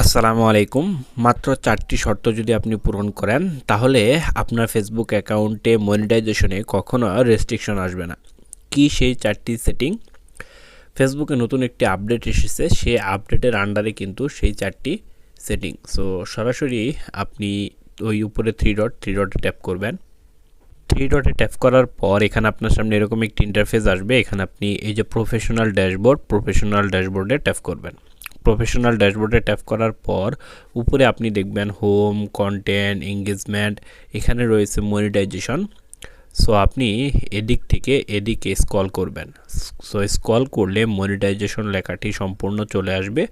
আসসালামু আলাইকুম। মাত্র চারটি শর্ত যদি আপনি পূরণ করেন, তাহলে আপনার ফেসবুক অ্যাকাউন্টে মনিটাইজেশনে কখনো রেস্ট্রিকশন আসবে না। কি সেই চারটি সেটিং ফেসবুকে নতুন একটি আপডেট এসেছে, সেই আপডেটের আন্ডারে কিন্তু সেই চারটি সেটিং সো সরাসরি আপনি ওই উপরে থ্রি ডট থ্রি ডটে ট্যাপ করবেন। থ্রি ডটে ট্যাপ করার পর এখানে আপনার সামনে এরকম একটি ইন্টারফেস আসবে। এখানে আপনি এই যে প্রফেশনাল ড্যাশবোর্ড প্রফেশনাল ড্যাশবোর্ডে ট্যাপ করবেন। প্রফেশনাল ড্যাশবোর্ডে ট্যাপ করার পর, উপরে আপনি দেখবেন হোম কন্টেন্ট এঙ্গেজমেন্ট এখানে রয়েছে মনিটাইজেশন সো আপনি এদিক থেকে এদিকে স্কল করবেন। সো স্কল করলে মনিটাইজেশন লেখাটি সম্পূর্ণ চলে আসবে।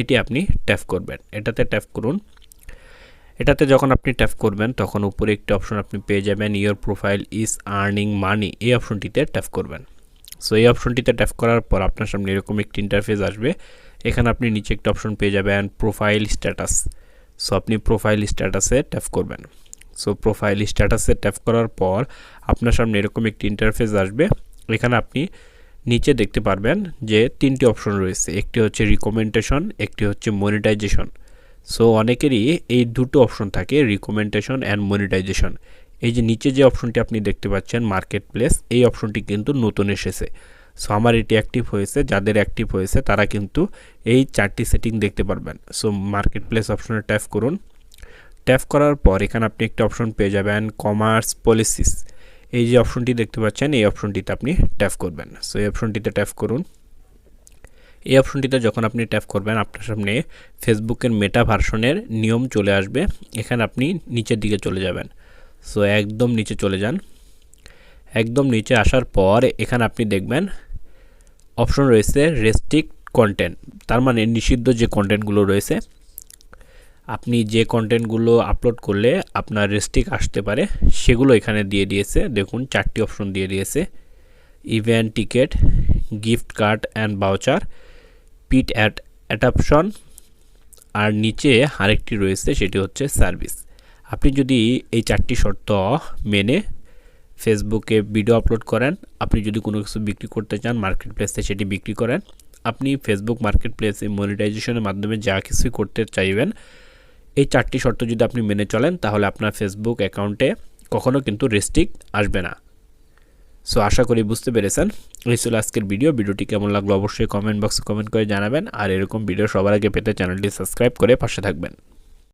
এটি আপনি ট্যাপ করবেন। এটাতে ট্যাপ করুন। এটাতে যখন আপনি ট্যাপ করবেন, তখন উপরে একটি অপশন আপনি পেয়ে যাবেন your profile is earning money এই অপশনটিতে ট্যাপ করবেন। সো এই অপশনটিতে ট্যাপ করার পর আপনার সামনে এরকম একটি ইন্টারফেস আসবে। এখানে আপনি নিচে একটা অপশন পেয়ে যাবেন প্রোফাইল স্ট্যাটাস সো আপনি প্রোফাইল স্ট্যাটাসে ট্যাপ করবেন। সো প্রোফাইল স্ট্যাটাসে ট্যাপ করার পর আপনার সামনে এরকম একটি ইন্টারফেস আসবে। এখানে আপনি নিচে দেখতে পারবেন যে তিনটি অপশন রয়েছে। একটি হচ্ছে রিকমেন্ডেশন একটি হচ্ছে মনিটাইজেশন সো অনেকেরই এই দুটো অপশন থাকে রিকমেন্ডেশন অ্যান্ড মনিটাইজেশন এই যে নিচে যে অপশনটি আপনি দেখতে পাচ্ছেন মার্কেট প্লেস এই অপশনটি কিন্তু নতুন এসেছে। সো আমার এটি অ্যাক্টিভ হয়েছে, যাদের অ্যাক্টিভ হয়েছে, তারা কিন্তু এই চারটি সেটিং দেখতে পারবেন। সো মার্কেট প্লেস অপশনে ট্যাপ করুন। ট্যাপ করার পর এখানে আপনি একটি অপশন পেয়ে যাবেন কমার্স পলিসিস এই যে অপশনটি দেখতে পাচ্ছেন, এই অপশনটিতে আপনি ট্যাপ করবেন। সো এই অপশনটিতে ট্যাপ করুন। এই অপশনটিতে যখন আপনি ট্যাপ করবেন, আপনার সামনে ফেসবুকের মেটা ভার্সনের নিয়ম চলে আসবে। এখানে আপনি নিচের দিকে চলে যাবেন। সো একদম নিচে চলে যান। একদম নিচে আসার পর এখানে আপনি দেখবেন অপশন রয়েছে রেস্ট্রিক্ট কন্টেন্ট তার মানে নিষিদ্ধ যে কন্টেন্টগুলো রয়েছে, আপনি যে কন্টেন্টগুলো আপলোড করলে আপনার রেস্ট্রিক আসতে পারে, সেগুলো এখানে দিয়ে দিয়েছে। দেখুন, চারটি অপশন দিয়ে দিয়েছে। Event ticket gift card and voucher pet at adoption আর নিচে আরেকটি রয়েছে, সেটি হচ্ছে সার্ভিস আপনি যদি এই চারটি শর্ত মেনে ফেসবুকে ভিডিও আপলোড করেন। আপনি যদি কোনো কিছু বিক্রি করতে চান মার্কেট প্লেসে সেটি বিক্রি করেন। আপনি ফেসবুক মার্কেট প্লেসে মনিটাইজেশনের মাধ্যমে যা কিছুই করতে চাইবেন, এই চারটি শর্ত যদি আপনি মেনে চলেন, তাহলে আপনার ফেসবুক অ্যাকাউন্টে কখনও কিন্তু রেস্ট্রিক আসবে না। সো আশা করি বুঝতে পেরেছেন। এই ছিল আজকের ভিডিও ভিডিওটি কেমন লাগল অবশ্যই কমেন্ট বক্সে কমেন্ট করে জানাবেন। আর এরকম ভিডিও সবার আগে পেতে চ্যানেলটি সাবস্ক্রাইব করে পাশে থাকবেন।